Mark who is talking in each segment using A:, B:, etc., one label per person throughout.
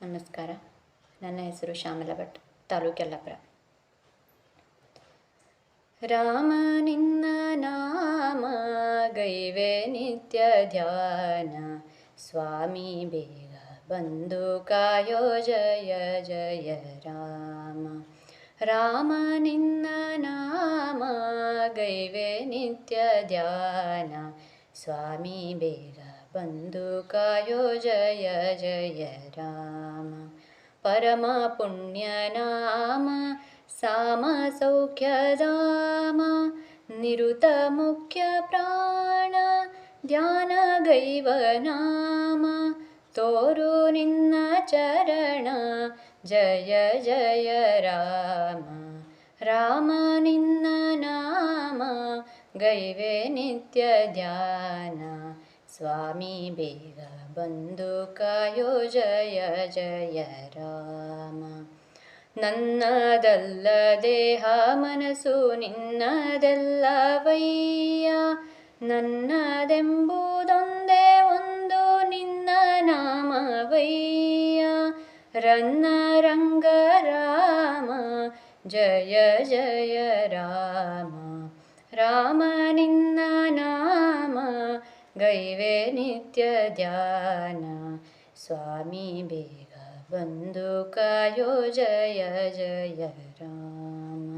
A: ನಮಸ್ಕಾರ ನನ್ನ ಹೆಸರು ಶ್ಯಾಮಲ ಭಟ್ ತಾಲೂಕು ಯಲ್ಲಾಪುರ ರಾಮ ನಿನ್ನ ನಾಮ ಗೈವೆ ನಿತ್ಯ ಧ್ಯಾನ ಸ್ವಾಮಿ ಬೇಗ ಬಂದು ಕಾಯೋ ಜಯ ಜಯ ರಾಮ ರಾಮ ನಿನ್ನ ನಾಮ ಗೈವೆ ನಿತ್ಯ ಧ್ಯಾನ ಸ್ವಾಮಿ ಬೇಗ बन्धुकायो जय जय राम परमपुण्यनाम सामसौख्यदाम निरुतमुख्यप्राण ध्यानगैव नाम तोरु निन्न चरण जय जय राम राम निन्न नाम गैवे नित्यध्यान। ಸ್ವಾಮಿ ಬೇಗ ಬಂದು ಕಾಯೋ ಜಯ ಜಯ ರಾಮ. ನನ್ನದಲ್ಲ ದೇಹ ಮನಸ್ಸು ನಿನ್ನದೆಲ್ಲವಯ್ಯ. ನನ್ನದೆಂಬುದೊಂದೇ ಒಂದು ನಿನ್ನ ನಾಮವಯ್ಯ. ರನ್ನ ರಂಗ ರಾಮ, ಜಯ ಜಯ ರಾಮ. ರಾಮ ನಿನ್ನ ಗೈವೆ ನಿತ್ಯ ಧ್ಯಾನ ಸ್ವಾಮಿ ಬೇಗ ಬಂದು ಕಾಯೋ ಜಯ ಜಯ ರಾಮ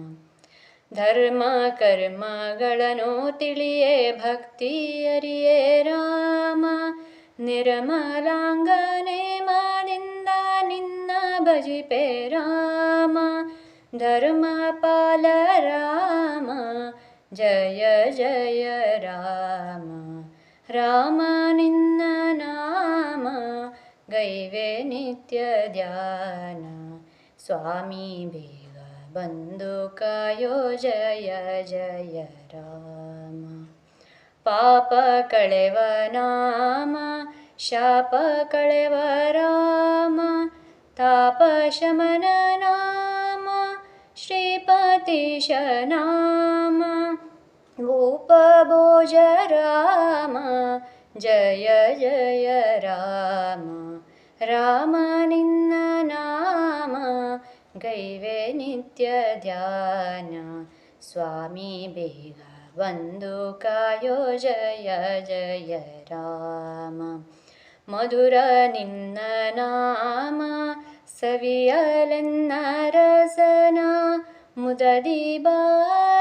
A: ಧರ್ಮ ಕರ್ಮಗಳನ್ನು ತಿಳಿಯೇ ಭಕ್ತಿ ಅರಿಯೇ ರಾಮ ನಿರ್ಮಲಾಂಗನೆ ಮಾದಿಂದ ನಿನ್ನ ಭಜಿಪೆ ರಾಮ ಧರ್ಮ ಪಾಲ ರಾಮ ಜಯ ಜಯ देवेनित्यध्यान स्वामी भिवबन्धुकयो जय जय राम। पापकळेवनाम शापकळेव राम तापशमननाम श्रीपतिशनाम रूपजराम जय जय राम। रामनिन्दनाम गैवे नित्यध्यान स्वामी बेग बन्धुकायो जय जय राम। मधुरनिन्दनाम सवियलनसना मुदीब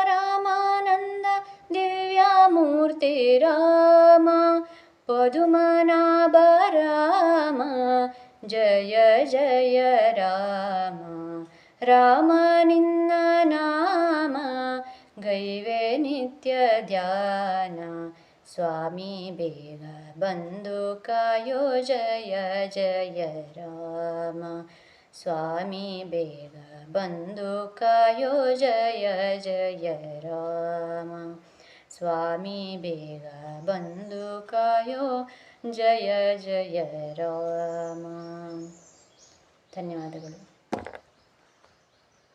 A: रामानन्द दिव्यामूर्ति राम। पदुमना जय जय राम। रामनिन्दनाम। गैवे नित्यध्यान स्वामी बेग बन्दुकायो जय जय राम। स्वामी बेग बन्दुकायो जय जय राम। स्वामी बेग बन्दुकायो जय जय राम धन्यवादಗಳು